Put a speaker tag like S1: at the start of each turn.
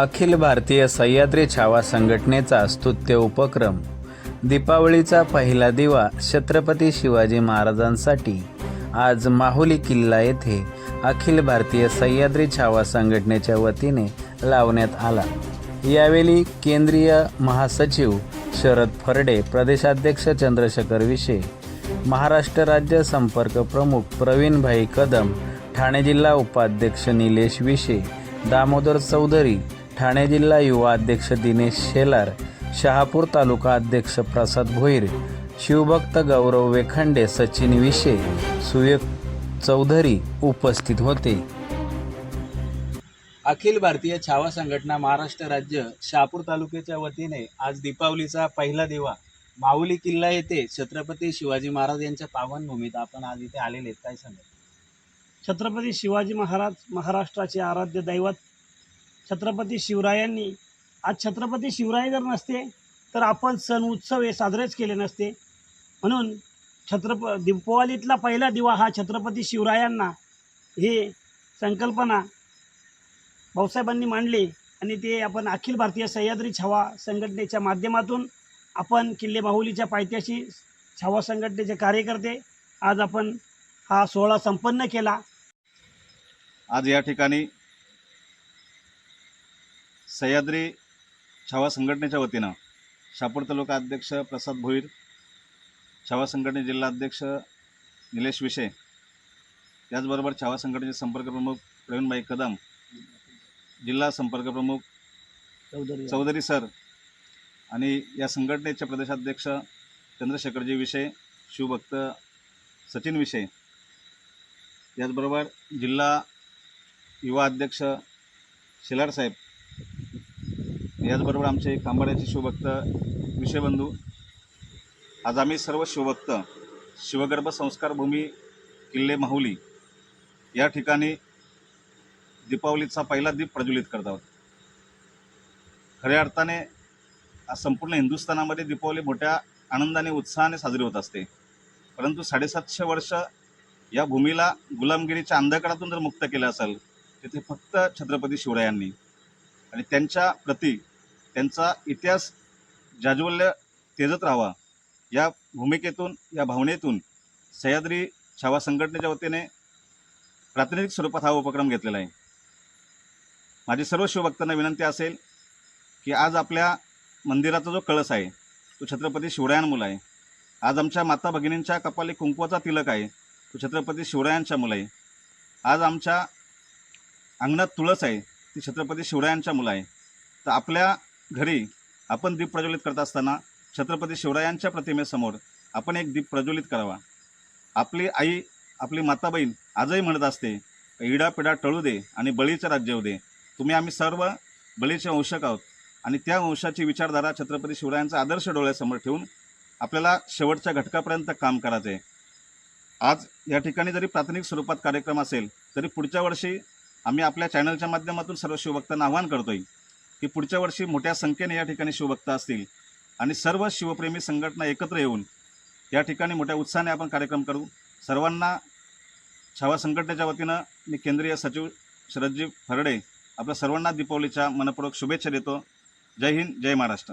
S1: अखिल भारतीय सह्याद्री छावा संघटनेचा स्तुत्य उपक्रम. दीपावलीचा पहिला दिवा छत्रपती शिवाजी महाराजांसाठी. आज माहुली किल्ला येथे अखिल भारतीय सह्याद्री छावा संघटनेच्या वतीने लावण्यात आला. यावेळी केंद्रीय महासचिव शरद फरडे प्रदेशाध्यक्ष चंद्रशेखर विशे महाराष्ट्र राज्य संपर्क प्रमुख प्रवीणभाई कदम ठाणे जिल्हा उपाध्यक्ष निलेश विशे दामोदर चौधरी ठाणे जिल्हा युवा अध्यक्ष दिनेश शेलार शहापूर तालुका अध्यक्ष प्रसाद भोईर शिवभक्त गौरव वेखंडे सचिन विशे सुयोग चौधरी उपस्थित होते. अखिल भारतीय छावा संघटना महाराष्ट्र राज्य शहापूर तालुक्याच्या वतीने आज दीपावलीचा पहिला दिवा माऊली किल्ला येथे छत्रपती शिवाजी महाराज यांच्या पावनभूमीत आपण आज इथे आलेले आहेत. काय सांगा
S2: छत्रपती शिवाजी महाराज महाराष्ट्राचे आराध्य दैवत छत्रपती शिवरायांनी आज छत्रपती शिवराय जर नसते तर आपण सण उत्सव हे साजरेच केले नसते. म्हणून छत्रप दीपावलीतला पहिला दिवा हा छत्रपती शिवरायांना हे संकल्पना भाऊसाहेबांनी मांडली आणि ते आपण अखिल भारतीय सह्याद्री छावा संघटनेच्या माध्यमातून आपण किल्ले बाहुलीच्या पायथ्याशी छावा संघटनेचे कार्यकर्ते आज आपण हा सोहळा संपन्न केला.
S3: आज या ठिकाणी सह्याद्री छावा संघटनेच्या वतीनं शापूर तालुका अध्यक्ष प्रसाद भोईर छावा संघटने जिल्हा अध्यक्ष निलेश विशे त्याचबरोबर छावा संघटनेचे संपर्क प्रमुख प्रवीणभाई कदम जिल्हा संपर्क प्रमुख
S2: चौधरी.
S3: चौधरी सर आणि या संघटनेचे प्रदेशाध्यक्ष चंद्रशेखरजी विषय शिवभक्त सचिन विषय याचबरोबर जिल्हा युवा अध्यक्ष शिलार साहेब याचबरोबर आमचे खांबाड्याचे शिवभक्त विषयबंधू. आज आम्ही सर्व शिवभक्त शिवगर्भ संस्कार भूमी किल्ले माहुली या ठिकाणी दीपावलीचा पहिला दीप प्रज्वलित करत आहोत. खऱ्या अर्थाने आज संपूर्ण हिंदुस्थानामध्ये दीपावली मोठ्या आनंदाने उत्साहाने साजरी होत असते. परंतु साडेसातशे वर्ष या भूमीला गुलामगिरीच्या अंधकारातून जर मुक्त केलं असेल तिथे फक्त छत्रपती शिवरायांनी आणि त्यांच्या प्रती त्यांचा इतिहास जाज्वल्य तेजत राहावा या भूमिकेतून या भावनेतून सह्याद्री छावा संघटनेच्या वतीने प्रातिनिधिक स्वरूपात हा उपक्रम घेतलेला आहे. माझी सर्व शिवभक्तांना विनंती असेल की आज आपल्या मंदिराचा जो कळस आहे तो छत्रपती शिवरायांमुळं आहे. आज आमच्या माता भगिनींच्या कपाली कुंकवाचा तिलक आहे तो छत्रपती शिवरायांच्या मुलं आहे. आज आमच्या अंगणात तुळस आहे ती छत्रपती शिवरायांच्या मुलं आहे. तर आपल्या घरी आपण दीप प्रज्वलित करत असताना छत्रपती शिवरायांच्या प्रतिमेसमोर आपण एक दीप प्रज्वलित करावा. आपली आई आपली माताबहीण आजही म्हणत असते इडापिडा टळू दे आणि बळीचं राज्य होऊ दे. तुम्ही आम्ही सर्व बळीचे वंशक आहोत आणि त्या वंशाची विचारधारा छत्रपती शिवरायांचा आदर्श डोळ्यासमोर ठेवून आपल्याला शेवटच्या घटकापर्यंत काम करायचं आहे आज या ठिकाणी जरी प्राथमिक स्वरूपात कार्यक्रम असेल तरी पुढच्या वर्षी आम्ही आपल्या चॅनलच्या माध्यमातून सर्व शिवभक्तांना आवाहन करतोय. की पुढच्या वर्षी मोठ्या संख्येने या ठिकाणी शिवभक्त असतील. आणि सर्व शिवप्रेमी संघटना एकत्र येऊन या ठिकाणी मोठ्या उत्साहाने आपण कार्यक्रम करू. सर्वांना छावा संघटनेच्या वतीनं मी केंद्रीय सचिव शरदजी फरडे आपल्या सर्वांना दीपावलीच्या मनपूर्वक शुभेच्छा देतो. जय हिंद जय महाराष्ट्र.